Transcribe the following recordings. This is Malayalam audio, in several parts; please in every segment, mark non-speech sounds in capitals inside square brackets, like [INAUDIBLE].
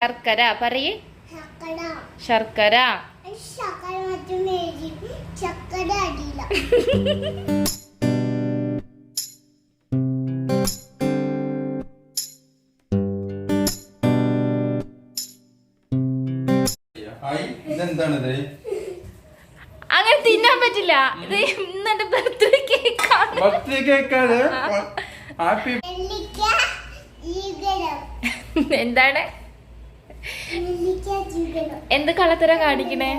ശർക്കര പറയേ. ശർക്കര. അങ്ങനെ തിന്നാൻ പറ്റില്ല. ഇത് ഇന്നെ ബർത്ത്ഡേ കേക്കാണ് ബർത്ത്ഡേ കേക്കാണ് ഹാപ്പി എന്താണ്? എന്ത് കള്ളത്തര കാണിക്കണേ?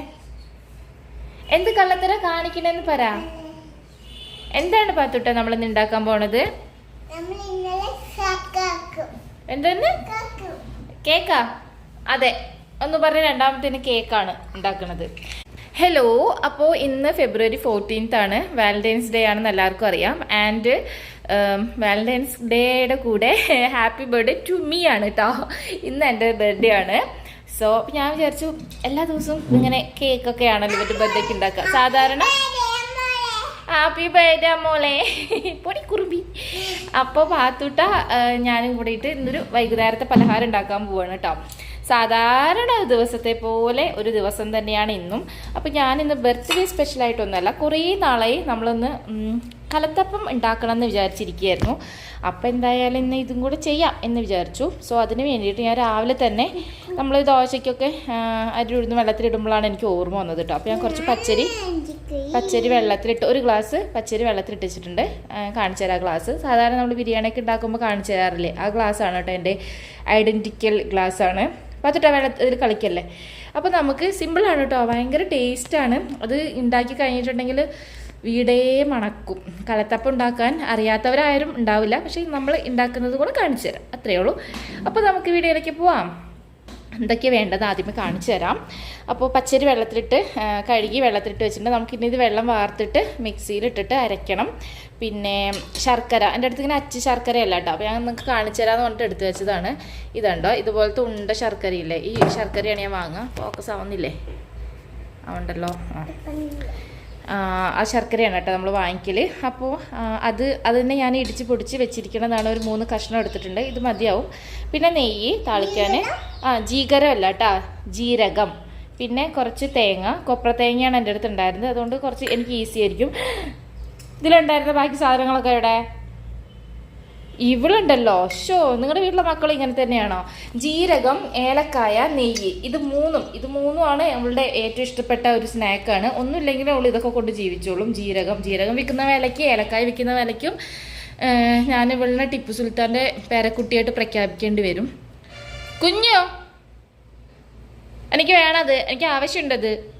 എന്ത് കള്ളത്തര കാണിക്കണേന്ന് പറ. എന്താണ് പാത്തുട്ട നമ്മൾ ഇന്ന് ഉണ്ടാക്കാൻ പോണത്? എന്തെന്ന്? കാക്കും? കേക്കാ അതെ. ഒന്ന് പറഞ്ഞ രണ്ടാമത്തേന് കേക്കാണ് ഉണ്ടാക്കുന്നത് ഹലോ അപ്പോൾ ഇന്ന് ഫെബ്രുവരി ഫോർട്ടീൻത്ത് ആണ്. വാലന്റൈൻസ് ഡേ ആണെന്ന് എല്ലാവർക്കും അറിയാം. ആൻഡ് വാലന്റൈൻസ് ഡേയുടെ കൂടെ ഹാപ്പി ബർത്ത്ഡേ ടു മീ ആണ് കേട്ടോ ഇന്ന് എന്റെ ബർത്ത്ഡേ ആണ്. സോ ഞാൻ വിചാരിച്ചു എല്ലാ ദിവസവും ഇങ്ങനെ കേക്കൊക്കെ ആണല്ലോ ഇവരുടെ ബർത്ത്ഡേക്ക് ഉണ്ടാക്കുക സാധാരണ ഹാപ്പി ബർത്ത്ഡേ മോളെ പൊടി കുറുമ്പി. അപ്പോൾ പാത്തൂട്ട ഞാനും കൂടിയിട്ട് ഇന്നൊരു വൈകുന്നേരത്തെ പലഹാരം ഉണ്ടാക്കാൻ പോവാണ് കേട്ടോ സാധാരണ ദിവസത്തെ പോലെ ഒരു ദിവസം തന്നെയാണ് ഇന്നും. അപ്പോൾ ഞാനിന്ന് ബർത്ത്ഡേ സ്പെഷ്യലായിട്ടൊന്നുമല്ല കുറേ നാളായി നമ്മളൊന്ന് കലത്തപ്പം ഉണ്ടാക്കണം എന്ന് വിചാരിച്ചിരിക്കുകയായിരുന്നു. അപ്പോൾ എന്തായാലും ഇന്ന് ഇതും കൂടെ ചെയ്യാം എന്ന് വിചാരിച്ചു. സോ അതിന് വേണ്ടിയിട്ട് ഞാൻ രാവിലെ തന്നെ നമ്മൾ ദോശയ്ക്കൊക്കെ അരി ഉഴുന്ന് വെള്ളത്തിലിടുമ്പോഴാണ് എനിക്ക് ഓർമ്മ വന്നത് കേട്ടോ. അപ്പോൾ ഞാൻ കുറച്ച് പച്ചരി പച്ചരി വെള്ളത്തിലിട്ട് ഒരു ഗ്ലാസ് പച്ചരി വെള്ളത്തിലിട്ട് കാണിച്ചു തരാം ഗ്ലാസ്. സാധാരണ നമ്മൾ ബിരിയാണിയൊക്കെ ഉണ്ടാക്കുമ്പോൾ കാണിച്ചു തരാറില്ലേ? ആ ഗ്ലാസ് ആണ് കേട്ടോ എന്റെ ഐഡന്റിക്കൽ ഗ്ലാസ് ആണ്. പത്തിട്ട വെള്ളത്തിൽ കളിക്കല്ലേ? അപ്പോൾ നമുക്ക് സിമ്പിളാണ് കേട്ടോ. ഭയങ്കര ടേസ്റ്റാണ് അത് ഉണ്ടാക്കി കഴിഞ്ഞിട്ടുണ്ടെങ്കിൽ വീടേ മണക്കും. കലത്തപ്പം ഉണ്ടാക്കാൻ അറിയാത്തവരാരും ഉണ്ടാവില്ല. പക്ഷേ നമ്മൾ ഉണ്ടാക്കുന്നത് കൂടെ കാണിച്ചു തരാം. അത്രയേ ഉള്ളൂ. അപ്പോൾ നമുക്ക് വീഡിയോയിലേക്ക് പോവാം. എന്തൊക്കെയാണ് വേണ്ടത് ആദ്യമേ കാണിച്ചു തരാം. അപ്പോൾ പച്ചരി വെള്ളത്തിലിട്ട് കഴുകി വെള്ളത്തിലിട്ട് വെച്ചിട്ടുണ്ട്. നമുക്കിനി ഇത് വെള്ളം വാർത്തിട്ട് മിക്സിയിലിട്ടിട്ട് അരയ്ക്കണം. പിന്നെ ശർക്കര. എന്റെ അടുത്ത് ഇങ്ങനെ അച്ച് ശർക്കരയല്ല കേട്ടോ. അപ്പോൾ ഞാൻ നിങ്ങൾക്ക് കാണിച്ചു തരാമെന്ന് പറഞ്ഞിട്ട് എടുത്ത് വെച്ചതാണ്. ഇതുണ്ടോ? ഇതുപോലത്തെ ഉണ്ട ശർക്കരയില്ലേ? ഈ ശർക്കരയാണ് ഞാൻ വാങ്ങുക. ഫോക്കസ് ആവുന്നില്ലേ ആവുണ്ടല്ലോ ആ. ആ, ശർക്കരയാണ് കേട്ടോ നമ്മൾ വാങ്ങിക്കൽ അപ്പോൾ അത് അത് തന്നെ ഞാൻ ഇടിച്ച് പൊടിച്ച് വെച്ചിരിക്കണതാണ് ഒരു മൂന്ന് കഷ്ണം എടുത്തിട്ടുണ്ട്. ഇത് മതിയാവും. പിന്നെ നെയ്യ് താളിക്കാൻ. ആ ജീകരം അല്ല കേട്ടോ. ജീരകം. പിന്നെ കുറച്ച് തേങ്ങ. കൊപ്ര തേങ്ങയാണ് എന്റെ അടുത്ത് ഉണ്ടായിരുന്നത്. അതുകൊണ്ട് കുറച്ച് എനിക്ക് ഈസി ആയിരിക്കും. ഇതിലുണ്ടായിരുന്ന ബാക്കി സാധനങ്ങളൊക്കെ എവിടെ? ഇവളുണ്ടല്ലോ. ഷോ നിങ്ങളുടെ വീട്ടിലെ മക്കൾ ഇങ്ങനെ തന്നെയാണോ? ജീരകം ഏലക്കായ നെയ്യ്. ഇത് മൂന്നും ഇത് മൂന്നുമാണ് അവളുടെ ഏറ്റവും ഇഷ്ടപ്പെട്ട ഒരു സ്നാക്കാണ്. ഒന്നുമില്ലെങ്കിലും അവൾ ഇതൊക്കെ കൊണ്ട് ജീവിച്ചോളും. ജീരകം ജീരകം വിൽക്കുന്ന വിലയ്ക്ക് ഏലക്കായ വിൽക്കുന്ന വിലയ്ക്കും ഞാൻ ഇവളിനെ ടിപ്പു സുൽത്താന്റെ പേരക്കുട്ടിയായിട്ട് പ്രഖ്യാപിക്കേണ്ടി വരും. കുഞ്ഞോ എനിക്ക് വേണത് എനിക്ക് ആവശ്യമുണ്ടത്.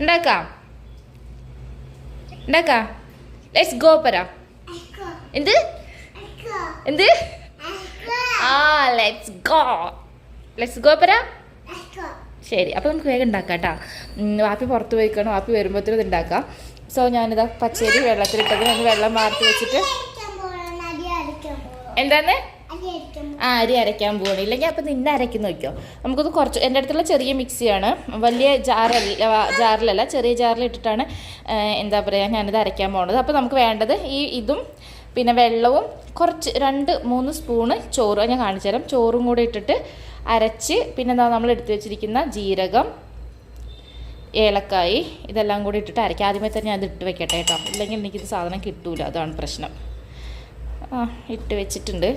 ഉണ്ടാക്കാം? ഉണ്ടാക്കാം? ലെറ്റ്സ് ഗോ പരാ. എന്ത്? എന്ത്? ആ ലെറ്റ്സ് ഗോ ലെറ്റ്സ് ഗോ പറ ശരി അപ്പോൾ നമുക്ക് വേഗം ഉണ്ടാക്കാം കേട്ടോ വാപ്പി പുറത്ത് പോയിക്കണം. വാപ്പി വരുമ്പോഴത്തേനും ഇത് ഉണ്ടാക്കാം. സോ ഞാനിതാ പച്ചരി വെള്ളത്തിലിട്ടത്. ഒന്ന് വെള്ളം മാറ്റി വെച്ചിട്ട് എന്താന്ന്? ആ അരി അരയ്ക്കാൻ പോകണം ഇല്ലെങ്കിൽ അപ്പം നിന്നെ അരയ്ക്കുന്ന നോക്കിയോ നമുക്കത് കുറച്ച് എന്റെ അടുത്തുള്ള ചെറിയ മിക്സിയാണ് വലിയ ജാറല്ല ജാറിലല്ല ചെറിയ ജാറിൽ ഇട്ടിട്ടാണ് എന്താ പറയുക ഞാനിത് അരയ്ക്കാൻ പോകുന്നത് അപ്പോൾ നമുക്ക് വേണ്ടത് ഈ ഇതും പിന്നെ വെള്ളവും കുറച്ച് രണ്ട് മൂന്ന് സ്പൂണ് ചോറ് ഞാൻ കാണിച്ചു തരാം. ചോറും കൂടെ ഇട്ടിട്ട് അരച്ച് പിന്നെ എന്താ നമ്മൾ എടുത്തു വെച്ചിരിക്കുന്ന ജീരകം ഏലക്കായി ഇതെല്ലാം കൂടി ഇട്ടിട്ട് അരയ്ക്കാം. ആദ്യമേ തന്നെ അത് ഇട്ട് വെക്കട്ടെ കേട്ടോ. ഇല്ലെങ്കിൽ എനിക്കിത് സാധനം കിട്ടൂല. അതാണ് പ്രശ്നം. ആ ഇട്ട് വെച്ചിട്ടുണ്ട്.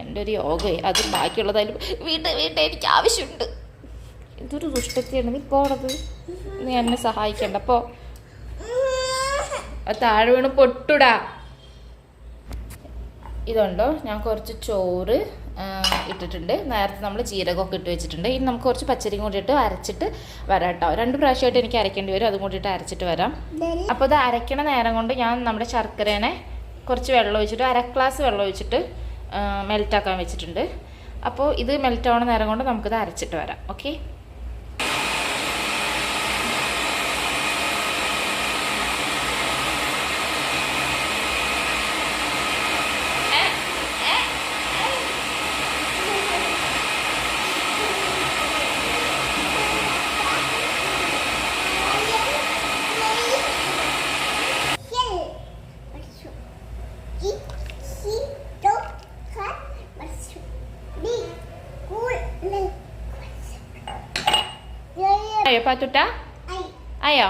എന്റെ ഒരു യോഗയെ. അത് ബാക്കിയുള്ളതായാലും വീട്ടിൽ വീട്ട് എനിക്ക് ആവശ്യമുണ്ട്. ഇതൊരു ദുഷ്ടത്തിയാണ് നീ പോണത്. നീ എന്നെ സഹായിക്കണ്ട. അപ്പോൾ താഴെ വീണ് പൊട്ടുടാ. ഇതുണ്ടോ? ഞാൻ കുറച്ച് ചോറ് ഇട്ടിട്ടുണ്ട്. നേരത്തെ നമ്മൾ ജീരകമൊക്കെ ഇട്ട് വെച്ചിട്ടുണ്ട്. ഇനി നമുക്ക് കുറച്ച് പച്ചരി കൂടി ഇട്ട് അരച്ചിട്ട് വരാം കേട്ടോ. രണ്ട് പ്രാവശ്യമായിട്ട് എനിക്ക് അരയ്ക്കേണ്ടി വരും. അതും കൂടിയിട്ട് അരച്ചിട്ട് വരാം. അപ്പോൾ ഇത് അരയ്ക്കണ നേരം കൊണ്ട് ഞാൻ നമ്മുടെ ശർക്കരേനെ കുറച്ച് വെള്ളം ഒഴിച്ചിട്ട് അര ഗ്ലാസ് വെള്ളം ഒഴിച്ചിട്ട് മെൽറ്റാക്കാൻ വെച്ചിട്ടുണ്ട്. അപ്പോൾ ഇത് മെൽറ്റ് ആവണ നേരം കൊണ്ട് നമുക്കിത് അരച്ചിട്ട് വരാം. ഓക്കെ പാത്തുട്ട? അയ്യോ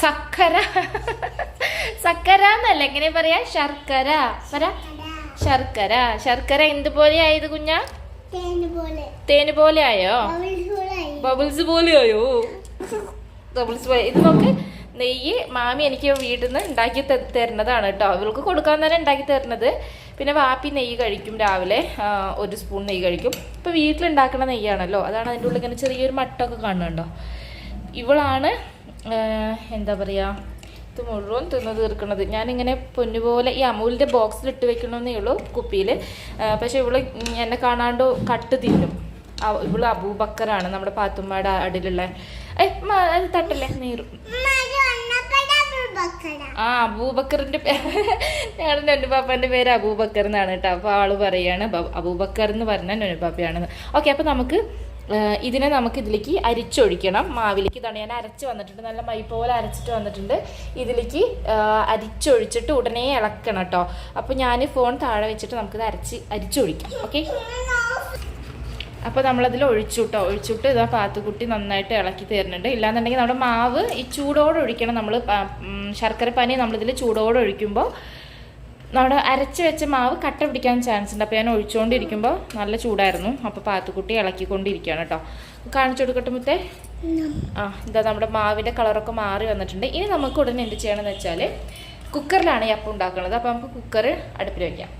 സക്കര. സക്കര. എന്നല്ല എങ്ങനെ പറയാ? ശർക്കര. പറ. ശർക്കര. ശർക്കര എന്തുപോലെ ആയത് കുഞ്ഞ? തേന് പോലെ ആയോ? ബബിൾസ് പോലെ ആയി? ബബിൾസ് പോലെ. ഇത് നോക്ക്. നെയ്യ് മാമി എനിക്ക് വീട്ടിൽ നിന്ന് ഉണ്ടാക്കി തരുന്നതാണ് കേട്ടോ. ഇവൾക്ക് കൊടുക്കാൻ തന്നെ ഉണ്ടാക്കി തരുന്നത്. പിന്നെ വാപ്പി നെയ്യ് കഴിക്കും രാവിലെ. ഒരു സ്പൂൺ നെയ്യ് കഴിക്കും. ഇപ്പം വീട്ടിലുണ്ടാക്കുന്ന നെയ്യാണല്ലോ അതാണ് അതിന്റെ ഉള്ളിൽ ഇങ്ങനെ ചെറിയൊരു മട്ടൊക്കെ കാണുന്നുണ്ടോ? ഇവളാണ് എന്താ പറയുക ഇത് മുഴുവൻ തിന്ന് തീർക്കുന്നത്. ഞാനിങ്ങനെ പൊന്നുപോലെ ഈ അമൂലിന്റെ ബോക്സിൽ ഇട്ട് വെക്കണമെന്നേ ഉള്ളൂ കുപ്പിയിൽ. പക്ഷേ ഇവൾ എന്നെ കാണാണ്ട് കട്ട് തിന്നും. ഇവൾ അബൂബക്കറാണ് നമ്മുടെ പാത്തുമ്മയുടെ അടിയിലുള്ള. ഏ തട്ടല്ലേ? നീറും ആ അബൂബക്കറിന്റെ ഞങ്ങളുടെ നൊനുപാപ്പന്റെ പേര് അബൂബക്കർ എന്നാണ് കേട്ടോ. അപ്പൊ ആൾ പറയാണ് അബൂബക്കർ എന്ന് പറഞ്ഞ നൊനുപാപ്പയാണെന്ന് ഓക്കെ അപ്പൊ നമുക്ക് ഇതിനെ നമുക്ക് ഇതിലേക്ക് അരിച്ചൊഴിക്കണം. മാവിലേക്ക് ഇതാണ് ഞാൻ അരച്ച് വന്നിട്ടുണ്ട്. നല്ല മൈ പോലെ അരച്ചിട്ട് വന്നിട്ടുണ്ട്. ഇതിലേക്ക് അരിച്ചൊഴിച്ചിട്ട് ഉടനെ ഇളക്കണം കേട്ടോ. അപ്പോൾ ഞാൻ ഫോൺ താഴെ വെച്ചിട്ട് നമുക്കിത് അരച്ച് അരിച്ചൊഴിക്കാം. ഓക്കെ? അപ്പോൾ നമ്മളതിൽ ഒഴിച്ചു കേട്ടോ ഒഴിച്ചിട്ട് ഇതാ പാത്തുക്കുട്ടി നന്നായിട്ട് ഇളക്കി തരുന്നുണ്ട്. ഇല്ലാന്നുണ്ടെങ്കിൽ നമ്മുടെ മാവ് ഈ ചൂടോടെ ഒഴിക്കണം നമ്മൾ ശർക്കര പാനി നമ്മളിതിൽ ചൂടോടെ ഒഴിക്കുമ്പോൾ നമ്മുടെ അരച്ച് വെച്ച മാവ് കട്ട പിടിക്കാൻ ചാൻസ് ഉണ്ട്. അപ്പോൾ ഞാൻ ഒഴിച്ചുകൊണ്ടിരിക്കുമ്പോൾ നല്ല ചൂടായിരുന്നു. അപ്പോൾ പാത്തുക്കുട്ടി ഇളക്കിക്കൊണ്ടിരിക്കുകയാണ് കേട്ടോ. കാണിച്ചു കൊടുക്കട്ടെ മുത്തേ? ആ ഇതാ നമ്മുടെ മാവിന്റെ കളറൊക്കെ മാറി വന്നിട്ടുണ്ട്. ഇനി നമുക്ക് ഉടനെ എന്ത് ചെയ്യണമെന്ന് വെച്ചാൽ കുക്കറിലാണ് ഈ അപ്പം ഉണ്ടാക്കുന്നത്. അപ്പോൾ നമുക്ക് കുക്കർ അടുപ്പിൽ വയ്ക്കാം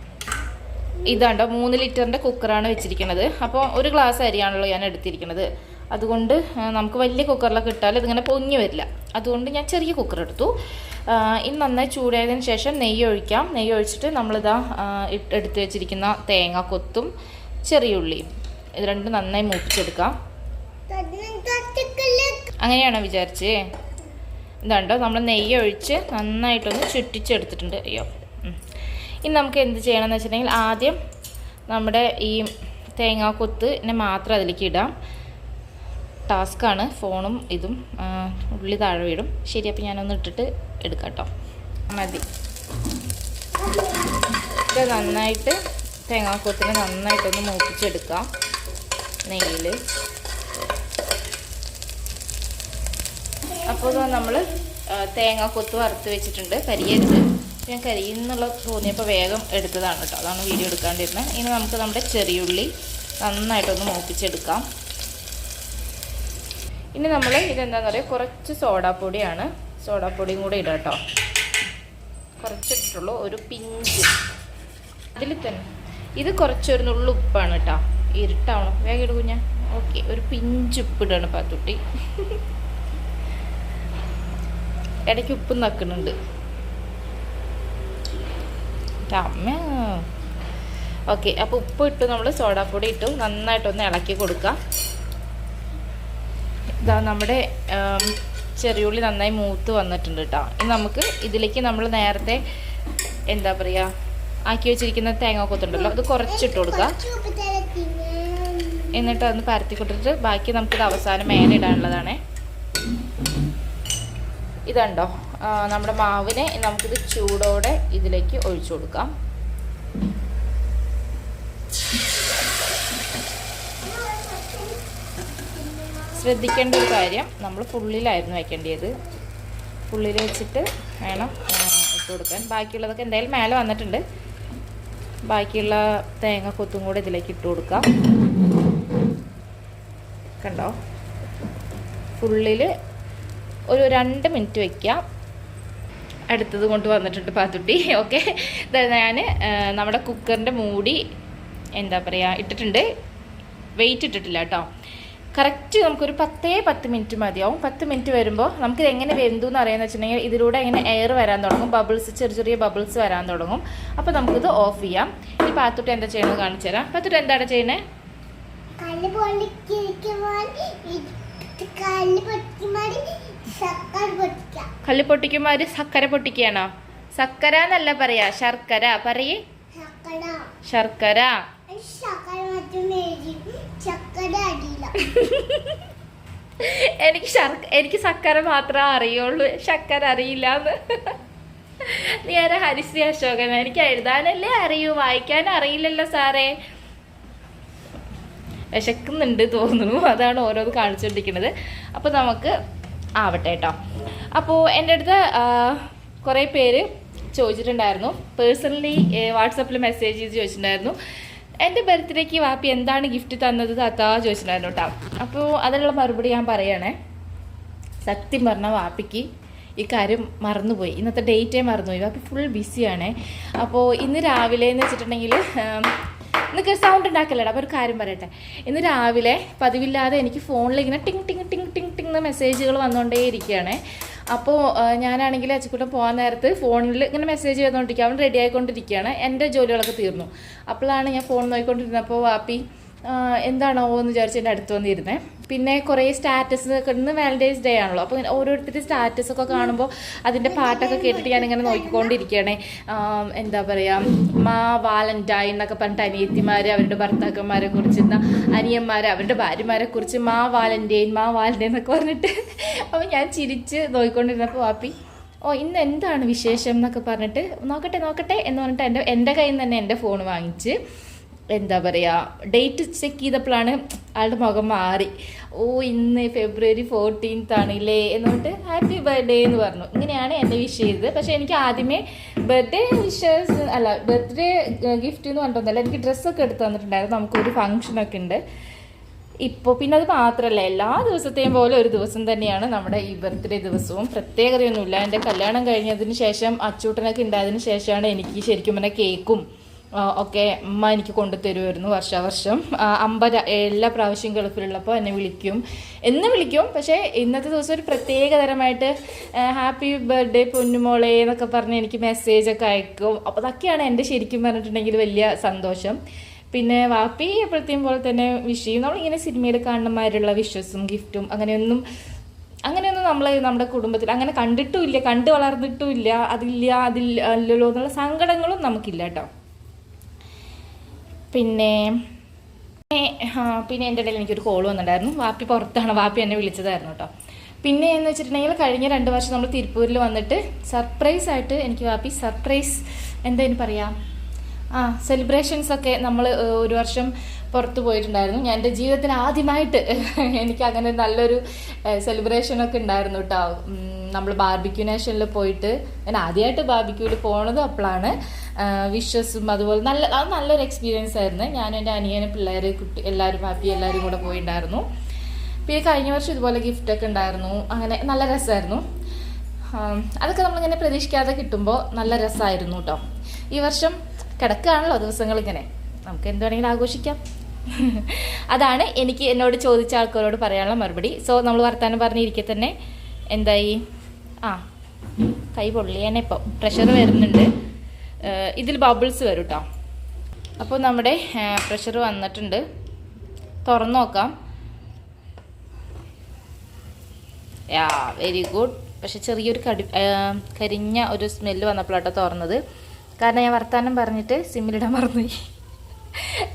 ഇതാണ്ടോ മൂന്ന് ലിറ്ററിന്റെ കുക്കറാണ് വെച്ചിരിക്കുന്നത് അപ്പോൾ ഒരു ഗ്ലാസ് അരിയാണല്ലോ ഞാൻ എടുത്തിരിക്കുന്നത് അതുകൊണ്ട് നമുക്ക് വലിയ കുക്കറിലൊക്കെ ഇട്ടാൽ ഇതിങ്ങനെ പൊങ്ങി വരില്ല. അതുകൊണ്ട് ഞാൻ ചെറിയ കുക്കർ എടുത്തു. ഇനി നന്നായി ചൂടായതിനു ശേഷം നെയ്യ് ഒഴിക്കാം. നെയ്യ് ഒഴിച്ചിട്ട് നമ്മളിതാ എടുത്ത് വെച്ചിരിക്കുന്ന തേങ്ങ കൊത്തും ചെറിയ ഉള്ളിയും. ഇത് രണ്ടും നന്നായി മൂപ്പിച്ചെടുക്കാം. അങ്ങനെയാണോ വിചാരിച്ചേ? ഇതാണ്ടോ നമ്മൾ നെയ്യ് ഒഴിച്ച് നന്നായിട്ടൊന്ന് ചുറ്റിച്ചെടുത്തിട്ടുണ്ട്. അയ്യോ. ഇനി നമുക്ക് എന്ത് ചെയ്യണമെന്ന് വെച്ചിട്ടുണ്ടെങ്കിൽ ആദ്യം നമ്മുടെ ഈ തേങ്ങാക്കൊത്തിനെ മാത്രം അതിലേക്ക് ഇടാം. ടാസ്ക്കാണ് ഫോണും ഇതും ഉള്ളി താഴെ വീടും. ശരി അപ്പോൾ ഞാനൊന്ന് ഇട്ടിട്ട് എടുക്കാം കേട്ടോ മതി. ഇത് നന്നായിട്ട് തേങ്ങാക്കൊത്തിനെ നന്നായിട്ടൊന്ന് മൂപ്പിച്ചെടുക്കാം. നെയ്യിൽ അപ്പോൾ നമ്മൾ തേങ്ങ കൊത്ത് വറുത്ത് വെച്ചിട്ടുണ്ട്. കരിയരുത് ഞാൻ കരിയെന്നുള്ള തോന്നിയപ്പോൾ വേഗം എടുത്തതാണ് കേട്ടോ. അതാണ് വീഡിയോ എടുക്കാണ്ടിരുന്നത്. ഇനി നമുക്ക് നമ്മുടെ ചെറിയുള്ളി നന്നായിട്ടൊന്ന് മൂപ്പിച്ചെടുക്കാം. ഇനി നമ്മൾ ഇതെന്താണെന്ന് പറയുക കുറച്ച് സോഡാപ്പൊടിയാണ്. സോഡാപ്പൊടിയും കൂടെ ഇടാം കേട്ടോ. കുറച്ചിട്ടുള്ളൂ ഒരു പിഞ്ച്. അതിൽ തന്നെ. ഇത് കുറച്ചൊരു നുള്ളു ഉപ്പാണ് കേട്ടോ. ഇരുട്ടാവണം. വേഗം ഇടുക ഞാൻ ഓക്കെ ഒരു പിഞ്ച് ഉപ്പ് ഇടണം പാത്തുട്ടി. ഇടയ്ക്ക് ഉപ്പ് നക്കുന്നുണ്ട്. അമ്മ ഓക്കെ അപ്പോൾ ഉപ്പ് ഇട്ടു നമ്മൾ സോഡാപ്പൊടി ഇട്ടു നന്നായിട്ടൊന്ന് ഇളക്കി കൊടുക്കാം. ഇതാ നമ്മുടെ ചെറിയുള്ളി നന്നായി മൂത്ത് വന്നിട്ടുണ്ട് കേട്ടോ ഇനി നമുക്ക് ഇതിലേക്ക് നമ്മൾ നേരത്തെ എന്താ പറയുക ആക്കി വെച്ചിരിക്കുന്ന തേങ്ങ കൊത്തുണ്ടല്ലോ അത് കുറച്ചിട്ട് കൊടുക്കുക എന്നിട്ട് അതൊന്ന് പരത്തി കൊടുത്തിട്ട് ബാക്കി നമുക്കിത് അവസാനം മേലെ ഇടാനുള്ളതാണേ. ഇതുണ്ടോ? നമ്മുടെ മാവിനെ നമുക്കിത് ചൂടോടെ ഇതിലേക്ക് ഒഴിച്ചു കൊടുക്കാം. ശ്രദ്ധിക്കേണ്ട ഒരു കാര്യം നമ്മൾ ഫുള്ളിലായിരുന്നു വയ്ക്കേണ്ടത് ഫുള്ളിൽ വെച്ചിട്ട് വേണം ഇട്ട് കൊടുക്കാൻ. ബാക്കിയുള്ളതൊക്കെ എന്തായാലും മേലെ വന്നിട്ടുണ്ട്. ബാക്കിയുള്ള തേങ്ങ കൊത്തും കൂടെ ഇതിലേക്ക് ഇട്ട് കൊടുക്കാം. കണ്ടോ? ഫുള്ളിൽ ഒരു രണ്ട് മിനിറ്റ് വെക്കാം. അടുത്തത് കൊണ്ട് വന്നിട്ടുണ്ട് പാത്തുട്ടി ഓക്കെ ഞാൻ നമ്മുടെ കുക്കറിന്റെ മൂടി എന്താ പറയുക ഇട്ടിട്ടുണ്ട്. വെയിറ്റ് ഇട്ടിട്ടില്ല കേട്ടോ കറക്റ്റ് നമുക്കൊരു പത്തേ പത്ത് മിനിറ്റ് മതിയാവും. പത്ത് മിനിറ്റ് വരുമ്പോൾ നമുക്കിത് എങ്ങനെ വെന്തു എന്ന് അറിയാമെന്ന് വെച്ചിട്ടുണ്ടെങ്കിൽ ഇതിലൂടെ എങ്ങനെ എയർ വരാൻ തുടങ്ങും. ബബിൾസ് ചെറിയ ചെറിയ ബബിൾസ് വരാൻ തുടങ്ങും. അപ്പോൾ നമുക്കിത് ഓഫ് ചെയ്യാം. ഈ പാത്തുട്ടി എന്താ ചെയ്യണമെന്ന് കാണിച്ചു തരാം പാത്തുട്ടി എന്താണ് ചെയ്യുന്നത്? കല്ല് പൊട്ടിക്കുമ്പോ സക്കര പൊട്ടിക്കുകയാണോ? സക്കര എന്നല്ല പറയാ ശർക്കര. പറയേ. ശർക്കര. എനിക്ക് ശർക്ക എനിക്ക് സക്കര മാത്രമേ അറിയുള്ളൂ. ശർക്കര അറിയില്ല എന്ന് നീ ആരാ ഹരിശ്രീ അശോകൻ? എനിക്ക് എഴുതാനല്ലേ അറിയൂ വായിക്കാൻ അറിയില്ലല്ലോ സാറേ. വിശക്കുന്നുണ്ട് തോന്നുന്നു. അതാണ് ഓരോന്ന് കാണിച്ചുകൊണ്ടിരിക്കുന്നത് അപ്പോൾ നമുക്ക് ആവട്ടെ കേട്ടോ അപ്പോൾ എന്റെ അടുത്ത് കുറേ പേര് ചോദിച്ചിട്ടുണ്ടായിരുന്നു. പേഴ്സണലി വാട്സപ്പിൽ മെസ്സേജ് ചെയ്ത് ചോദിച്ചിട്ടുണ്ടായിരുന്നു. എന്റെ ബർത്ത്ഡേക്ക് വാപ്പി എന്താണ് ഗിഫ്റ്റ് തന്നത് താത്താ ചോദിച്ചിട്ടുണ്ടായിരുന്നു കേട്ടോ അപ്പോൾ അതിനുള്ള മറുപടി ഞാൻ പറയണേ. സത്യം പറഞ്ഞ വാപ്പിക്ക് ഈ കാര്യം മറന്നുപോയി. ഇന്നത്തെ ഡേറ്റേ മറന്നുപോയി. വാപ്പി ഫുൾ ബിസിയാണേ. അപ്പോൾ ഇന്ന് രാവിലെ എന്ന് വെച്ചിട്ടുണ്ടെങ്കിൽ ഇന്നൊക്കെ സൗണ്ട് ഉണ്ടാക്കല്ലടാ അപ്പോൾ ഒരു കാര്യം പറയട്ടെ. ഇന്ന് രാവിലെ പതിവില്ലാതെ എനിക്ക് ഫോണിൽ ഇങ്ങനെ ടിങ് ടിങ് ടിങ് ടിങ് ടിങ് എന്ന മെസ്സേജുകൾ വന്നുകൊണ്ടേ ഇരിക്കുകയാണ് അപ്പോൾ ഞാനാണെങ്കിൽ അച്ചക്കൂട്ടം പോകാൻ നേരത്ത് ഫോണിൽ ഇങ്ങനെ മെസ്സേജ് ചെയ്തുകൊണ്ടിരിക്കുക അവൻ റെഡി ആയിക്കൊണ്ടിരിക്കുകയാണ് എന്റെ ജോലികളൊക്കെ തീർന്നു. അപ്പോഴാണ് ഞാൻ ഫോൺ നോക്കിക്കൊണ്ടിരുന്നപ്പോൾ വാപ്പി ആ, എന്താണോ എന്ന് വിചാരിച്ച് എന്റെ അടുത്ത് വന്നിരുന്നേ. പിന്നെ കുറേ സ്റ്റാറ്റസ് ഇന്ന് വാലന്റൈൻസ് ഡേ ആണല്ലോ. അപ്പോൾ ഓരോരുത്തരുടെ സ്റ്റാറ്റസ് ഒക്കെ കാണുമ്പോൾ അതിന്റെ പാട്ടൊക്കെ കേട്ടിട്ട് ഞാനിങ്ങനെ നോക്കിക്കൊണ്ടിരിക്കുകയാണേ. എന്താ പറയുക മാ വാലന്റൈൻ എന്നൊക്കെ പറഞ്ഞിട്ട് അനിയത്തിമാർ അവരുടെ ഭർത്താക്കന്മാരെ കുറിച്ച് എന്നാൽ അനിയന്മാർ അവരുടെ ഭാര്യമാരെ കുറിച്ച് മാ വാലന്റൈൻ മാ വാലന്റൈൻ എന്നൊക്കെ പറഞ്ഞിട്ട് അപ്പോൾ ഞാൻ ചിരിച്ച് നോക്കിക്കൊണ്ടിരുന്നപ്പോൾ വാപ്പി ഓ ഇന്ന് എന്താണ് വിശേഷം? എന്നൊക്കെ പറഞ്ഞിട്ട് നോക്കട്ടെ നോക്കട്ടെ എന്ന് പറഞ്ഞിട്ട് എന്റെ എന്റെ കയ്യിൽ നിന്ന് തന്നെ എന്റെ ഫോൺ വാങ്ങിച്ച് എന്താ പറയുക ഡേറ്റ് ചെക്ക് ചെയ്തപ്പോഴാണ് ആളുടെ മുഖം മാറി. ഓ ഇന്ന് ഫെബ്രുവരി ഫോർട്ടീൻത്ത് ആണല്ലേ എന്ന് പറഞ്ഞിട്ട് ഹാപ്പി ബർത്ത്ഡേ എന്ന് പറഞ്ഞു. ഇങ്ങനെയാണ് എന്നെ വിഷ് ചെയ്തത്. പക്ഷേ എനിക്ക് ആദ്യമേ ബർത്ത്ഡേ വിഷേഴ്സ് അല്ല ബർത്ത്ഡേ ഗിഫ്റ്റ് എന്ന് പറഞ്ഞിട്ടൊന്നുമല്ല എനിക്ക് ഡ്രസ്സൊക്കെ എടുത്ത് തന്നിട്ടുണ്ടായിരുന്നു. നമുക്കൊരു ഫംഗ്ഷനൊക്കെ ഉണ്ട്. ഇപ്പോൾ പിന്നെ അത് മാത്രമല്ല എല്ലാ ദിവസത്തെയും പോലെ ഒരു ദിവസം തന്നെയാണ് നമ്മുടെ ഈ ബർത്ത്ഡേ ദിവസവും. പ്രത്യേകതയൊന്നുമില്ല. എന്റെ കല്യാണം കഴിഞ്ഞതിന് ശേഷം അച്ചൂട്ടനൊക്കെ ഉണ്ടായതിന് ശേഷമാണ് എനിക്ക് ശരിക്കും പറഞ്ഞാൽ കേക്കും ഒക്കെ അമ്മ എനിക്ക് കൊണ്ടു തരുമായിരുന്നു വർഷാവർഷം അമ്പ എല്ലാ പ്രാവശ്യം ഗൾഫിലുള്ളപ്പോൾ എന്നെ വിളിക്കും. എന്ന് വിളിക്കും. പക്ഷേ ഇന്നത്തെ ദിവസം ഒരു പ്രത്യേക തരമായിട്ട് ഹാപ്പി ബർത്ത്ഡേ പൊന്നുമോളെ എന്നൊക്കെ പറഞ്ഞ് എനിക്ക് മെസ്സേജൊക്കെ അയക്കും. അപ്പോൾ അതൊക്കെയാണ് എന്റെ ശരിക്കും പറഞ്ഞിട്ടുണ്ടെങ്കിൽ വലിയ സന്തോഷം. പിന്നെ വാപ്പി എപ്പോഴത്തെയും പോലെ തന്നെ വിഷ് ചെയ്യും. നമ്മളിങ്ങനെ സിനിമയിൽ കാണുന്നമാരുള്ള വിഷസും ഗിഫ്റ്റും അങ്ങനെയൊന്നും അങ്ങനെയൊന്നും നമ്മൾ നമ്മുടെ കുടുംബത്തിൽ അങ്ങനെ കണ്ടിട്ടുമില്ല കണ്ടു വളർന്നിട്ടുമില്ല അതില്ല അതില്ല അല്ലല്ലോ എന്നുള്ള സങ്കടങ്ങളും നമുക്കില്ല കേട്ടോ. പിന്നെ പിന്നെ എന്റെ ഇടയിൽ എനിക്കൊരു കോൾ വന്നിട്ടുണ്ടായിരുന്നു. വാപ്പി പുറത്താണ്. വാപ്പി എന്നെ വിളിച്ചതായിരുന്നു കേട്ടോ. പിന്നെ എന്ന് വെച്ചിട്ടുണ്ടെങ്കിൽ കഴിഞ്ഞ രണ്ട് വർഷം നമ്മൾ തിരുപ്പൂരിൽ വന്നിട്ട് സർപ്രൈസ് ആയിട്ട് എനിക്ക് വാപ്പി സർപ്രൈസ് എന്താ ഇനി പറയാ? ആ സെലിബ്രേഷൻസ് ഒക്കെ നമ്മൾ ഒരു വർഷം പുറത്ത് പോയിട്ടുണ്ടായിരുന്നു. ഞാൻ എന്റെ ജീവിതത്തിൽ ആദ്യമായിട്ട് എനിക്ക് അങ്ങനെ നല്ലൊരു സെലിബ്രേഷൻ ഒക്കെ ഉണ്ടായിരുന്നു കേട്ടോ. നമ്മൾ ബാർബിക്യൂ നേഷനിൽ പോയിട്ട് ഞാൻ ആദ്യമായിട്ട് ബാർബിക്യൂവിൽ പോണത് അപ്പോഴാണ്. വിഷസും അതുപോലെ നല്ല അത് നല്ലൊരു എക്സ്പീരിയൻസ് ആയിരുന്നു. ഞാനും എന്റെ അനിയനും പിള്ളേർ കുട്ടി എല്ലാവരും ഹാപ്പി എല്ലാവരും കൂടെ പോയിട്ടുണ്ടായിരുന്നു പിന്നെ കഴിഞ്ഞ വർഷം ഇതുപോലെ ഗിഫ്റ്റ് ഒക്കെ ഉണ്ടായിരുന്നു. അങ്ങനെ നല്ല രസമായിരുന്നു അതൊക്കെ നമ്മളിങ്ങനെ പ്രതീക്ഷിക്കാതെ കിട്ടുമ്പോൾ നല്ല രസമായിരുന്നു കേട്ടോ ഈ വർഷം കിടക്കുകയാണല്ലോ ദിവസങ്ങൾ ഇങ്ങനെ. നമുക്ക് എന്ത് വേണമെങ്കിലും ആഘോഷിക്കാം. [LAUGHS] അതാണ് എനിക്ക് എന്നോട് ചോദിച്ച ആൾക്കാരോട് പറയാനുള്ള മറുപടി. സോ നമ്മൾ വർത്താനം പറഞ്ഞിരിക്കെ തന്നെ എന്തായി? ആ കൈ പൊള്ളിയാനെ ഇപ്പോൾ പ്രഷർ വരുന്നുണ്ട്. ഇതിൽ ബബിൾസ് വരും കേട്ടോ അപ്പോൾ നമ്മുടെ പ്രഷർ വന്നിട്ടുണ്ട്. തുറന്നു നോക്കാം. Yeah very good. പക്ഷെ ചെറിയൊരു കടി കരിഞ്ഞ ഒരു സ്മെല്ല് വന്നപ്പോഴാട്ടോ തുറന്നത്. കാരണം ഞാൻ വർത്താനം പറഞ്ഞിട്ട് സിമ്മിലിടാൻ മറന്നുപോയി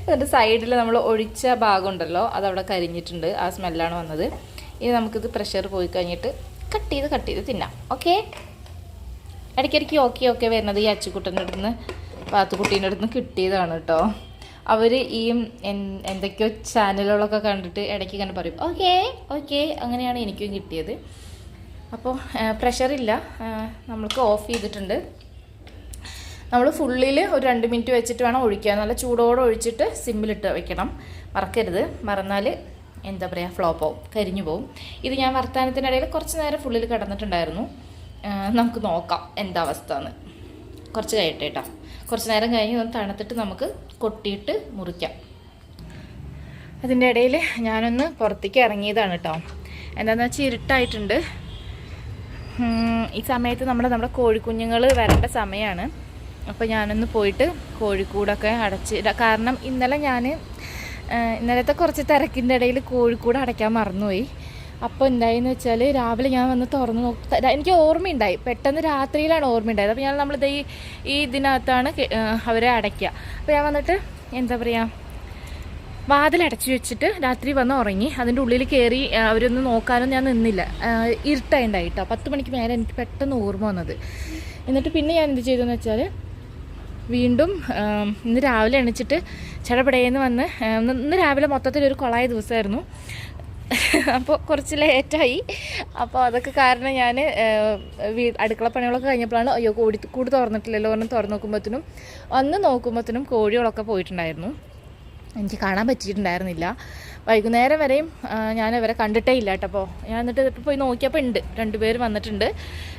അതിന്റെ സൈഡിൽ നമ്മൾ ഒഴിച്ച ഭാഗം ഉണ്ടല്ലോ അതവിടെ കരിഞ്ഞിട്ടുണ്ട്. ആ സ്മെല്ലാണ് വന്നത്. ഇനി നമുക്കിത് പ്രഷർ പോയി കഴിഞ്ഞിട്ട് കട്ട് ചെയ്ത് കട്ട് ചെയ്ത് തിന്നാം. ഓക്കെ? ഇടയ്ക്കിടയ്ക്ക് ഓക്കെ ഓക്കെ വരുന്നത് ഈ അച്ചുക്കുട്ടന്റെ അടുത്ത് നിന്ന് പാത്തുക്കുട്ടീന്റെ അടുത്ത് നിന്ന് കിട്ടിയതാണ് കേട്ടോ. അവർ ഈ എന്തൊക്കെയോ ചാനലുകളൊക്കെ കണ്ടിട്ട് ഇടയ്ക്ക് ഇങ്ങനെ പറയും ഓക്കെ ഓക്കെ അങ്ങനെയാണ് എനിക്കും കിട്ടിയത്. അപ്പോൾ പ്രഷറില്ല നമ്മൾക്ക് ഓഫ് ചെയ്തിട്ടുണ്ട്. നമ്മൾ ഫുള്ളിൽ ഒരു രണ്ട് മിനിറ്റ് വെച്ചിട്ട് വേണം ഒഴിക്കാൻ. നല്ല ചൂടോടെ ഒഴിച്ചിട്ട് സിമ്മിലിട്ട് വയ്ക്കണം മറക്കരുത് മറന്നാൽ എന്താ പറയുക ഫ്ലോപ്പ് ആവും. കരിഞ്ഞു പോവും. ഇത് ഞാൻ വർത്തമാനത്തിനിടയിൽ കുറച്ച് നേരം ഫുള്ളിൽ കിടന്നിട്ടുണ്ടായിരുന്നു. നമുക്ക് നോക്കാം എന്താ അവസ്ഥ എന്ന് കുറച്ച് കഴിയട്ടെ കേട്ടോ കുറച്ച് നേരം കഴിഞ്ഞ് ഒന്ന് തണുത്തിട്ട് നമുക്ക് കൊട്ടിയിട്ട് മുറിക്കാം. അതിന്റെ ഇടയിൽ ഞാനൊന്ന് പുറത്തേക്ക് ഇറങ്ങിയതാണ് കേട്ടോ എന്താണെന്ന് വെച്ചാൽ ഇരുട്ടായിട്ടുണ്ട്. ഈ സമയത്ത് നമ്മൾ നമ്മുടെ കോഴിക്കുഞ്ഞുങ്ങൾ വരേണ്ട സമയമാണ് അപ്പോൾ ഞാനൊന്ന് പോയിട്ട് കോഴിക്കൂടൊക്കെ അടച്ച് കാരണം ഇന്നലെ ഞാൻ ഇന്നലത്തെ കുറച്ച് തിരക്കിന്റെ ഇടയിൽ കോഴിക്കൂട് അടയ്ക്കാൻ മറന്നുപോയി. അപ്പോൾ എന്തായെന്ന് വെച്ചാൽ രാവിലെ ഞാൻ വന്ന് തുറന്ന് നോക്കി എനിക്ക് ഓർമ്മയുണ്ടായി. പെട്ടെന്ന് രാത്രിയിലാണ് ഓർമ്മയുണ്ടായത്. അപ്പോൾ ഞാൻ നമ്മളിത് ഈ ഈ ഇതിനകത്താണ് അവരെ അടയ്ക്കുക അപ്പോൾ ഞാൻ വന്നിട്ട് എന്താ പറയുക വാതിലടച്ചു വെച്ചിട്ട് രാത്രി വന്ന് ഉറങ്ങി. അതിന്റെ ഉള്ളിൽ കയറി അവരൊന്ന് നോക്കാനും ഞാൻ നിന്നില്ല. ആ, ഇരുട്ടായിണ്ടായിട്ടോ പത്ത് മണിക്ക് മേലെ എനിക്ക് പെട്ടെന്ന് ഓർമ്മ വന്നത്. എന്നിട്ട് പിന്നെ ഞാൻ എന്ത് ചെയ്തതെന്ന് വെച്ചാൽ വീണ്ടും ഇന്ന് രാവിലെ എണിച്ചിട്ട് ചടപടയെന്ന് വന്ന് ഇന്ന് രാവിലെ മൊത്തത്തിൽ ഒരു കൊളായ ദിവസമായിരുന്നു. [LAUGHS] അപ്പോൾ കുറച്ച് ലേറ്റായി. അപ്പോൾ അതൊക്കെ കാരണം ഞാൻ അടുക്കള പണികളൊക്കെ കഴിഞ്ഞപ്പോഴാണ് അയ്യോ കോടി കൂട് തുറന്നിട്ടില്ലല്ലോ എന്ന് തുറന്ന് നോക്കുമ്പോഴത്തേനും അന്ന് നോക്കുമ്പോഴത്തേനും കോഴികളൊക്കെ പോയിട്ടുണ്ടായിരുന്നു. എനിക്ക് കാണാൻ പറ്റിയിട്ടുണ്ടായിരുന്നില്ല. വൈകുന്നേരം വരെയും ഞാൻ അവരെ കണ്ടിട്ടേ ഇല്ല കേട്ടപ്പോൾ ഞാൻ എന്നിട്ട് ഇപ്പോൾ പോയി നോക്കിയപ്പോൾ ഉണ്ട്. രണ്ടുപേർ വന്നിട്ടുണ്ട്.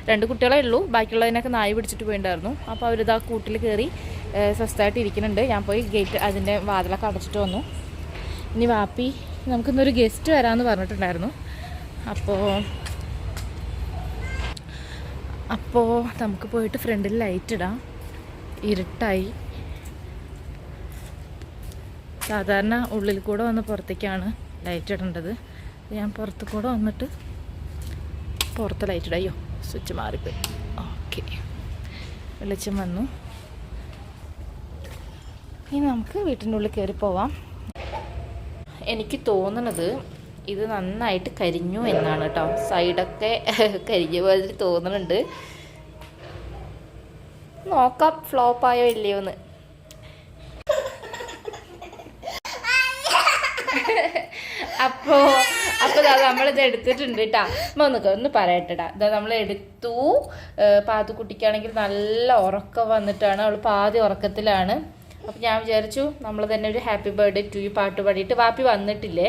രണ്ട് കുട്ടികളെ ഉള്ളൂ. ബാക്കിയുള്ളതിനൊക്കെ നായി പിടിച്ചിട്ട് പോയിട്ടുണ്ടായിരുന്നു അപ്പോൾ അവരിതാ കൂട്ടിൽ കയറി സ്വസ്ഥമായിട്ട് ഇരിക്കുന്നുണ്ട്. ഞാൻ പോയി ഗേറ്റ് അതിന്റെ വാതിലൊക്കെ അടച്ചിട്ട് വന്നു. ഇനി വാപ്പി നമുക്കിന്നൊരു ഗസ്റ്റ് വരാമെന്ന് പറഞ്ഞിട്ടുണ്ടായിരുന്നു. അപ്പോൾ അപ്പോൾ നമുക്ക് പോയിട്ട് ഫ്രണ്ടിൽ ലൈറ്റ് ഇടാം. ഇരുട്ടായി. സാധാരണ ഉള്ളിൽ കൂടെ വന്ന് പുറത്തേക്കാണ് ലൈറ്റ് ഇടേണ്ടത്. ഞാൻ പുറത്ത് കൂടെ വന്നിട്ട് പുറത്ത് ലൈറ്റ് ഇടാം. അയ്യോ സ്വിച്ച് മാറിപ്പോയി. ഓക്കെ വെളിച്ചം വന്നു. ഇനി നമുക്ക് വീട്ടിന്റെ ഉള്ളിൽ കയറി പോവാം. എനിക്ക് തോന്നണത് ഇത് നന്നായിട്ട് കരിഞ്ഞു എന്നാണ് കേട്ടോ സൈഡൊക്കെ [LAUGHS] കരിഞ്ഞ പോലെ തോന്നുന്നുണ്ട് നോക്കാം ഫ്ലോപ്പായോ ഇല്ലയോ എന്ന്. [LAUGHS] അപ്പോ അപ്പൊ നമ്മളിത് എടുത്തിട്ടുണ്ട് കേട്ടാ അമ്മ ഒന്ന് ഒന്ന് പറയട്ടെടാ ഇതാ നമ്മൾ എടുത്തു. പാത്തുക്കുട്ടിക്കാണെങ്കിൽ നല്ല ഉറക്കം വന്നിട്ടാണ്. അവൾ പാതി ഉറക്കത്തിലാണ്. അപ്പൊ ഞാൻ വിചാരിച്ചു നമ്മൾ തന്നെ ഒരു ഹാപ്പി ബർത്ത്ഡേ ടു യു പാട്ട് പാടിയിട്ട് വാപ്പി വന്നിട്ടില്ലേ?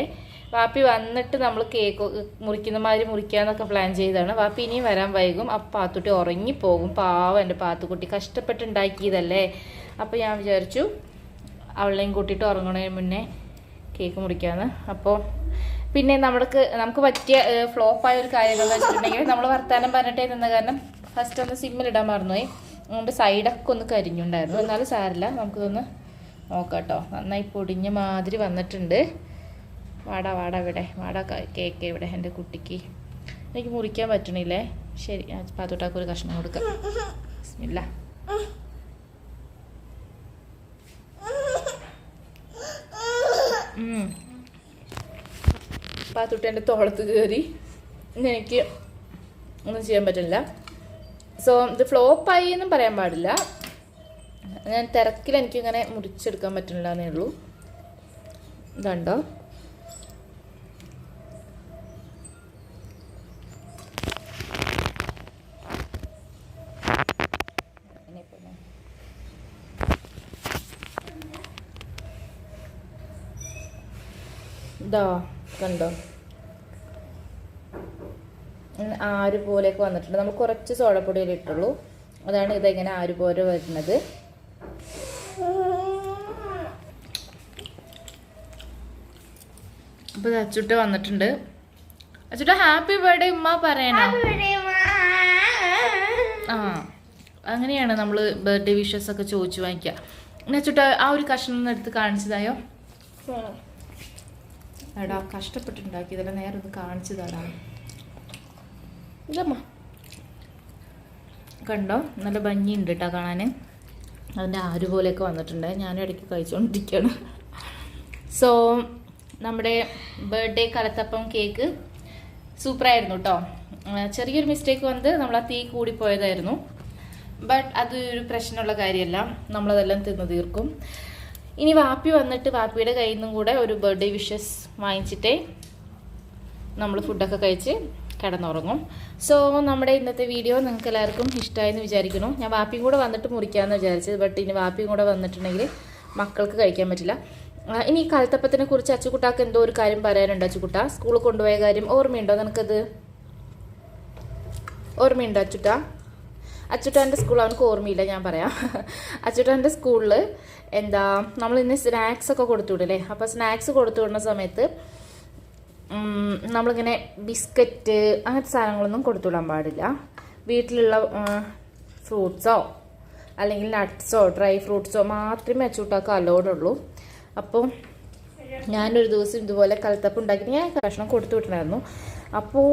വാപ്പി വന്നിട്ട് നമ്മൾ കേക്ക് മുറിക്കുന്ന മാതിരി മുറിക്കാന്നൊക്കെ പ്ലാൻ ചെയ്തതാണ്. വാപ്പി ഇനിയും വരാൻ വൈകും. അപ്പം പാത്തുട്ടി ഉറങ്ങിപ്പോകും. പാവം എന്റെ പാത്തുക്കുട്ടി. കഷ്ടപ്പെട്ടുണ്ടാക്കിയതല്ലേ? അപ്പോൾ ഞാൻ വിചാരിച്ചു അവളെയും കൂട്ടിയിട്ട് ഉറങ്ങണതിന് മുന്നേ കേക്ക് മുറിക്കാന്ന്. അപ്പോൾ പിന്നെ നമ്മൾക്ക് നമുക്ക് പറ്റിയ ഫ്ലോപ്പായ ഒരു കാര്യങ്ങൾ വെച്ചിട്ടുണ്ടെങ്കിൽ നമ്മൾ വർത്താനം പറഞ്ഞിട്ടേ നിന്ന കാരണം ഫസ്റ്റ് ഒന്ന് സിമ്മിലിടാൻ മറന്നുപോയി. അതുകൊണ്ട് സൈഡൊക്കെ ഒന്ന് കരിഞ്ഞുണ്ടായിരുന്നു. എന്നാലും സാരില്ല നമുക്കിതൊന്ന് നോക്കാം കേട്ടോ നന്നായി പൊടിഞ്ഞ മാതിരി വന്നിട്ടുണ്ട്. വാടാ വാടാ ഇവിടെ. വാടാ കേക്ക് ഇവിടെ എന്റെ കുട്ടിക്ക്. എനിക്ക് മുറിക്കാൻ പറ്റണില്ലേ? ശരി പാത്തോട്ടാക്ക് ഒരു കഷ്ണം കൊടുക്കാം. ഇല്ല. പാത്തുട്ടി എന്റെ തോളത്ത് കയറി എനിക്ക് ഒന്നും ചെയ്യാൻ പറ്റില്ല സോ ഇത് ഫ്ലോപ്പായി എന്നും പറയാൻ പാടില്ല. ഞാൻ തിരക്കിൽ എനിക്കിങ്ങനെ മുറിച്ചെടുക്കാൻ പറ്റുന്നില്ല എന്നേ ഉള്ളൂ. ഇതുണ്ടോ? ഇതാ കണ്ടോ? ആര് പോലെയൊക്കെ വന്നിട്ടുണ്ട്. നമ്മൾ കുറച്ച് സോളപ്പൊടിയിൽ ഇട്ടുള്ളൂ. അതാണ് ഇതെങ്ങനെ ആര് പോലെ വരുന്നത്. അപ്പോൾ അച്ചുട്ട വന്നിട്ടുണ്ട്. അച്ചുട്ട ഹാപ്പി ബർത്ത്ഡേ ഉമ്മ പറയണം? ആ അങ്ങനെയാണ് നമ്മൾ ബർത്ത്ഡേ വിഷസ് ഒക്കെ ചോദിച്ചു വാങ്ങിക്കുക പിന്നെ അച്ചുട്ട ആ ഒരു കഷ്ണം എടുത്ത് കാണിച്ചതായോ? എടാ കഷ്ടപ്പെട്ടുണ്ടാക്കിയതല്ല നേരെ ഒന്ന് കാണിച്ചു തരാം ഇതമ്മ. കണ്ടോ? നല്ല ഭംഗിയുണ്ട് കേട്ടോ കാണാൻ അതിന്റെ ആര് പോലെയൊക്കെ വന്നിട്ടുണ്ട്. ഞാനും ഇടയ്ക്ക് കഴിച്ചുകൊണ്ടിരിക്കുകയാണ് സോ നമ്മുടെ ബർത്ത്ഡേ കലത്തപ്പം കേക്ക് സൂപ്പറായിരുന്നു കേട്ടോ ചെറിയൊരു മിസ്റ്റേക്ക് വന്ന് നമ്മൾ ആ തീ കൂടിപ്പോയതായിരുന്നു. ബട്ട് അതൊരു പ്രശ്നമുള്ള കാര്യമല്ല. നമ്മളതെല്ലാം തിന്നു തീർക്കും. ഇനി വാപ്പി വന്നിട്ട് വാപ്പിയുടെ കയ്യിൽ നിന്നും കൂടെ ഒരു ബർത്ത്ഡേ വിഷസ് വാങ്ങിച്ചിട്ടേ നമ്മൾ ഫുഡൊക്കെ കഴിച്ച് കിടന്നുറങ്ങും. സോ നമ്മുടെ ഇന്നത്തെ വീഡിയോ നിങ്ങൾക്ക് എല്ലാവർക്കും ഇഷ്ടമായെന്ന് വിചാരിക്കുന്നു. ഞാൻ വാപ്പിയും കൂടെ വന്നിട്ട് മുറിക്കാമെന്ന് വിചാരിച്ചത് ബട്ട് ഇനി വാപ്പിയും കൂടെ വന്നിട്ടുണ്ടെങ്കിൽ മക്കൾക്ക് കഴിക്കാൻ പറ്റില്ല. ഇനി ഈ കലത്തപ്പത്തിനെ കുറിച്ച് അച്ചുകുട്ടാക്ക് എന്തോ ഒരു കാര്യം പറയാനുണ്ട് അച്ചുകുട്ട. സ്കൂളിൽ കൊണ്ടുപോയ കാര്യം ഓർമ്മയുണ്ടോ നിനക്കത്? ഓർമ്മയുണ്ടോ അച്ചുട്ട? അച്ചുട്ടാന്റെ സ്കൂൾ അവനക്ക് ഓർമ്മയില്ല ഞാൻ പറയാം. അച്ചുട്ടാന്റെ സ്കൂളിൽ എന്താ നമ്മൾ ഇന്ന് സ്നാക്സ് ഒക്കെ കൊടുത്തു വിടില്ലേ അപ്പോൾ സ്നാക്സ് കൊടുത്തു വിടുന്ന സമയത്ത് നമ്മളിങ്ങനെ ബിസ്ക്കറ്റ് അങ്ങനത്തെ സാധനങ്ങളൊന്നും കൊടുത്തു വിടാൻ പാടില്ല. വീട്ടിലുള്ള ഫ്രൂട്ട്സോ അല്ലെങ്കിൽ നട്ട്സോ ഡ്രൈ ഫ്രൂട്ട്സോ മാത്രമേ അച്ചൂട്ടാക്ക് അലോഡുള്ളൂ അപ്പോൾ ഞാനൊരു ദിവസം ഇതുപോലെ കലത്തപ്പ് ഉണ്ടാക്കി ഞാൻ കഷ്ണം കൊടുത്തു വിട്ടണമായിരുന്നു അപ്പോൾ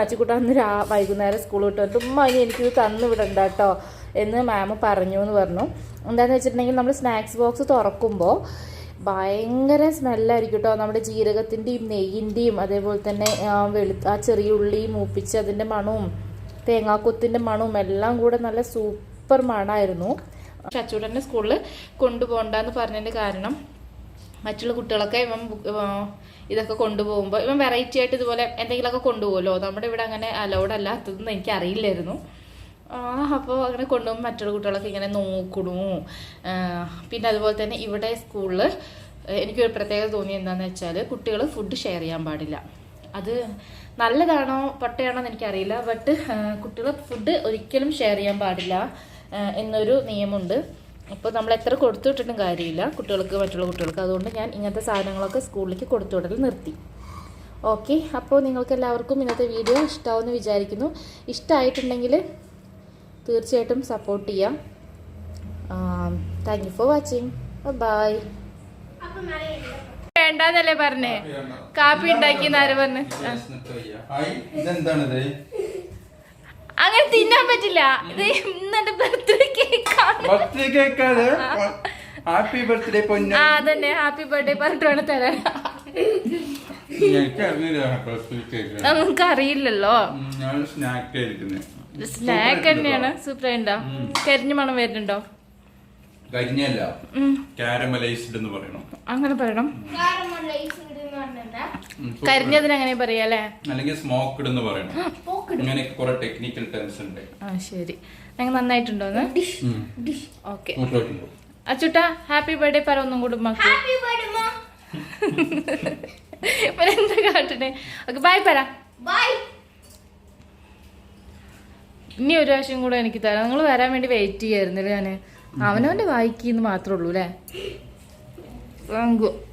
അച്ചുക്കുട്ട അന്ന് രാ വൈകുന്നേരം സ്കൂൾ വിട്ട് വന്നിട്ട് ഉമ്മ ഇനി എനിക്കിത് തന്നു വിടണ്ട കേട്ടോ എന്ന് മാം പറഞ്ഞു എന്ന് പറഞ്ഞു. എന്താണെന്ന് വെച്ചിട്ടുണ്ടെങ്കിൽ നമ്മൾ സ്നാക്സ് ബോക്സ് തുറക്കുമ്പോൾ ഭയങ്കര സ്മെല്ലായിരിക്കും കേട്ടോ. നമ്മുടെ ജീരകത്തിന്റെയും നെയ്യിന്റെയും അതേപോലെ തന്നെ ആ വെളു ആ ചെറിയ ഉള്ളി മൂപ്പിച്ച് അതിന്റെ മണവും തേങ്ങാക്കൊത്തിന്റെ മണവും എല്ലാം കൂടെ നല്ല സൂപ്പർ മണമായിരുന്നു അച്ചൂടന്റെ സ്കൂളിൽ കൊണ്ടുപോകണ്ടെന്ന് പറഞ്ഞതിന്റെ കാരണം മറ്റുള്ള കുട്ടികളൊക്കെ ഇവൻ ഇതൊക്കെ കൊണ്ടുപോകുമ്പോൾ ഇവൻ വെറൈറ്റി ആയിട്ട് ഇതുപോലെ എന്തെങ്കിലുമൊക്കെ കൊണ്ടുപോകുമല്ലോ. നമ്മുടെ ഇവിടെ അങ്ങനെ അലൗഡ് അല്ലാത്തതെന്ന് എനിക്ക് അറിയില്ലായിരുന്നു അപ്പോൾ അങ്ങനെ കൊണ്ടുപോകുമ്പോൾ മറ്റുള്ള കുട്ടികളൊക്കെ ഇങ്ങനെ നോക്കണു പിന്നെ അതുപോലെ തന്നെ ഇവിടെ സ്കൂളിൽ എനിക്കൊരു പ്രത്യേകത തോന്നി എന്താണെന്ന് വെച്ചാൽ കുട്ടികൾ ഫുഡ് ഷെയർ ചെയ്യാൻ പാടില്ല. അത് നല്ലതാണോ പൊട്ടയാണോ എന്ന് എനിക്കറിയില്ല. ബട്ട് കുട്ടികൾ ഫുഡ് ഒരിക്കലും ഷെയർ ചെയ്യാൻ പാടില്ല എന്നൊരു നിയമമുണ്ട്. അപ്പോൾ നമ്മൾ എത്ര കൊടുത്തു വിട്ടിട്ടും കാര്യമില്ല കുട്ടികൾക്ക് മറ്റുള്ള കുട്ടികൾക്ക്. അതുകൊണ്ട് ഞാൻ ഇങ്ങനത്തെ സാധനങ്ങളൊക്കെ സ്കൂളിലേക്ക് കൊടുത്തു വിടൽ നിർത്തി. ഓക്കെ അപ്പോൾ നിങ്ങൾക്ക് എല്ലാവർക്കും ഇന്നത്തെ വീഡിയോ ഇഷ്ടമാവുമെന്ന് വിചാരിക്കുന്നു. ഇഷ്ടമായിട്ടുണ്ടെങ്കിൽ തീർച്ചയായിട്ടും സപ്പോർട്ട് ചെയ്യാം. Thank you for watching bye വേണ്ടെന്നല്ലേ പറഞ്ഞേ? കാപ്പി ഉണ്ടാക്കി ആര് പറഞ്ഞു? അങ്ങനെ തിന്നാൻ പറ്റില്ല. ഇത് ഇന്നെ ബർത്ത്ഡേ കേക്കാണ് ബർത്ത്ഡേ കേക്കാണ് ഹാപ്പി ബർത്ത്ഡേ പൊന്നു. ആ അതന്നെ. ഹാപ്പി ബർത്ത്ഡേ പറഞ്ഞിട്ട് വേണം തരാൻ. എനിക്ക് അറിയില്ല ബർത്ത്ഡേ കേക്ക് നമുക്ക് അറിയില്ലല്ലോ ഞാൻ സ്നാക്ക് തന്നെയാണ് സൂപ്പർ ഉണ്ടോ കരിഞ്ഞ മണം വരുന്നുണ്ടോ? കരിഞ്ഞല്ല കാരമലൈസ്ഡ് എന്ന് പറയണം. അങ്ങനെ പറയണം. കരിഞ്ഞതിന് അങ്ങനെ പറയാ അല്ലെങ്കിൽ സ്മോക്ക്ഡ് എന്ന് പറയണം. അങ്ങനെയൊക്കെ കുറെ ടെക്നിക്കൽ ടേംസ് ഉണ്ട്. ആ ശരി. ഞങ്ങൾ നന്നായിട്ടുണ്ടോന്ന്. ഓക്കെ. അച്ചുട്ട ഹാപ്പി ബർത്ത്ഡേ പറ ഒന്നും കൂടി ഉമ്മാക്ക്. [LAUGHS] എന്താ കാട്ടണേ? ഓക്കെ ബൈ പറ ബൈ ഇനി ഒരു പ്രാവശ്യം കൂടെ എനിക്ക് തരാം. നിങ്ങൾ വരാൻ വേണ്ടി വെയിറ്റ് ചെയ്യായിരുന്നില്ല ഞാൻ അവനവന്റെ വായിക്കുന്നു മാത്രമേ ഉള്ളൂ അല്ലേ? [GASPS]